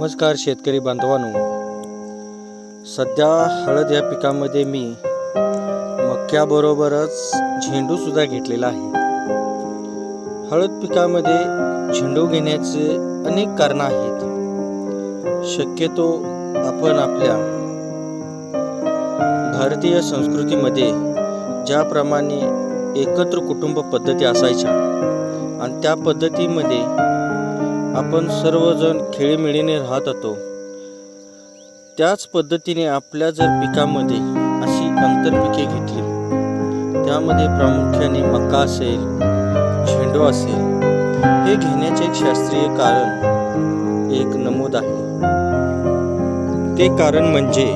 नमस्कार शेतकरी बांधवांनो. सध्या हळद या पिकामध्ये मी मक्याबरोबरच झेंडूसुद्धा घेतलेला आहे. हळद पिकामध्ये झेंडू घेण्याचे अनेक कारणं आहेत. शक्यतो आपण आपल्या भारतीय संस्कृतीमध्ये ज्याप्रमाणे एकत्र कुटुंब पद्धती असायच्या आणि त्या पद्धतीमध्ये आपण सर्वजण खेळीमेळीने राहत होतो. त्याच पद्धतीने आपल्या जर पिकामध्ये अशी आंतरपिके घेतली त्यामध्ये प्रामुख्याने मका असेल झेंडू असेल हे घेण्याचे एक शास्त्रीय कारण एक नमूद आहे. ते कारण म्हणजे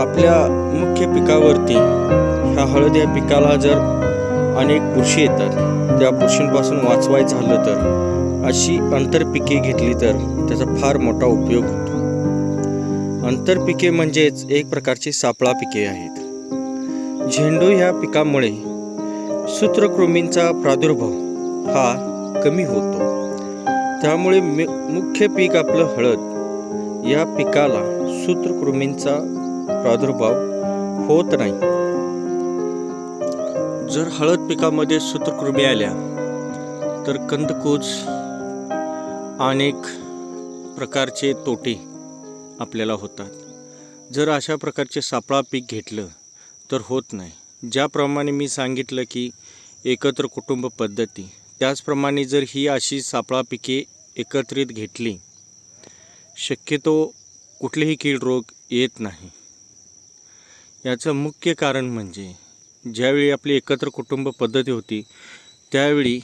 आपल्या मुख्य पिकावरती ह्या हळद या पिकाला जर अनेक बुरशी येतात त्या बुरशींपासून वाचवायचं झालं तर अशी आंतरपिके घेतली तर त्याचा फार मोठा उपयोग होतो. आंतरपिके म्हणजेच एक प्रकारची सापळा पिके आहेत. झेंडू ह्या पिकामुळे सूत्रकृमींचा प्रादुर्भाव हा कमी होतो. त्यामुळे मि- मुख्य पीक आपलं हळद. या पिकाला सूत्रकृमींचा प्रादुर्भाव होत नाही. जर हळद पिकामध्ये सूत्रकृमी आल्या तर कंदकूज अनेक प्रकारचे तोटे आपल्याला होतात. जर अशा प्रकारचे सापळा पीक घेतलं तर होत नाही. ज्याप्रमाणे मी सांगितलं की एकत्र कुटुंब पद्धती त्याचप्रमाणे जर ही अशी सापळा पिके एकत्रित घेतली शक्यतो कुठलेही कीड रोग येत नाही. याचं मुख्य कारण म्हणजे ज्यावेळी आपली एकत्र कुटुंब पद्धती होती त्यावेळी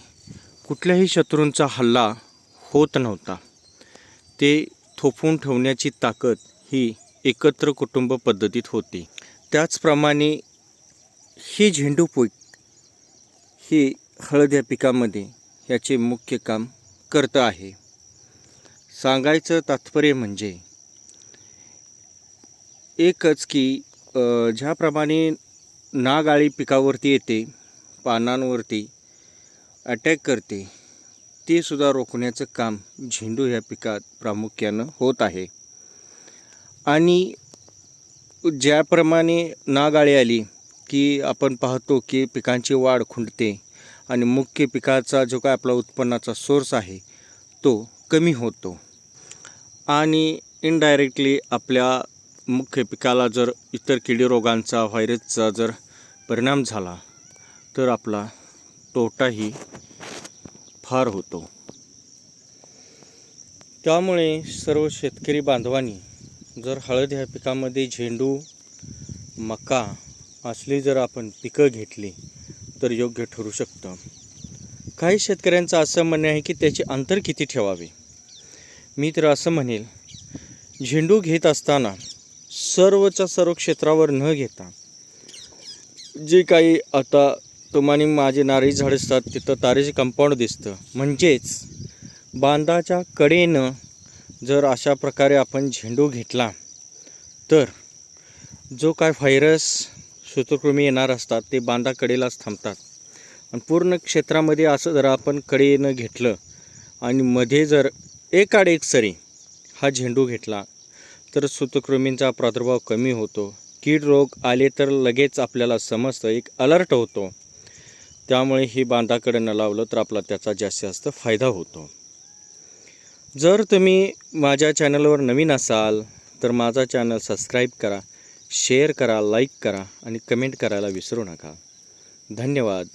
कुठल्याही शत्रूंचा हल्ला होत नव्हता. ते थोपवून ठेवण्याची ताकद ही एकत्र कुटुंब पद्धतीत होती. त्याचप्रमाणे ही झेंडू पीक ही हळद या पिकामध्ये याचे मुख्य काम करतं आहे. सांगायचं तात्पर्य म्हणजे एकच की ज्याप्रमाणे ज्याप्रमाणे नागाळी पिकावरती येते पानांवरती अटॅक करते ते सुद्धा रोखण्याचं काम झेंडू ह्या पिकात प्रामुख्यानं होत आहे. आणि ज्याप्रमाणे नागाळी आली की आपण पाहतो की पिकांची वाढ खुंटते आणि मुख्य पिकाचा जो काय आपला उत्पन्नाचा सोर्स आहे तो कमी होतो. आणि इनडायरेक्टली आपल्या मुख्य पिकाला जर इतर किडी रोगांचा व्हायरसचा जर परिणाम झाला तर आपला तोटाही फार होतो. त्यामुळे सर्व शेतकरी बांधवांनी जर हळद ह्या पिकामध्ये झेंडू मका असली जर आपण पिकं घेतली तर योग्य ठरू शकतं. काही शेतकऱ्यांचं असं म्हणणं आहे की त्याचे अंतर किती ठेवावे? मी तर असं म्हणेल झेंडू घेत असताना सर्वच्या सर्व क्षेत्रावर न घेता जे काही आता तुम्हाला माझे नारळी झाड असतात तिथं तारेचे कंपाऊंड दिसतं. म्हणजेच बांधाच्या कडेनं जर अशा प्रकारे आपण झेंडू घेतला तर जो काय व्हायरस सूत्रकृमी येणार असतात ते बांधा कडेलाच थांबतात. आणि पूर्ण क्षेत्रामध्ये असं जर आपण कडेनं घेतलं आणि मध्ये जर एकाड एक सरी हा झेंडू घेतला तर सूत्रकृमींचा प्रादुर्भाव कमी होतो. कीड रोग आले तर लगेच आपल्याला समजतं एक अलर्ट होतो. त्यामुळे ही बांधाकडे न लावलं तर आपला त्याचा जास्तीत जास्त फायदा होतो. जर तुम्ही माझ्या चॅनलवर नवीन असाल तर माझा चॅनल सबस्क्राईब करा शेअर करा लाईक करा आणि कमेंट करायला विसरू नका. धन्यवाद.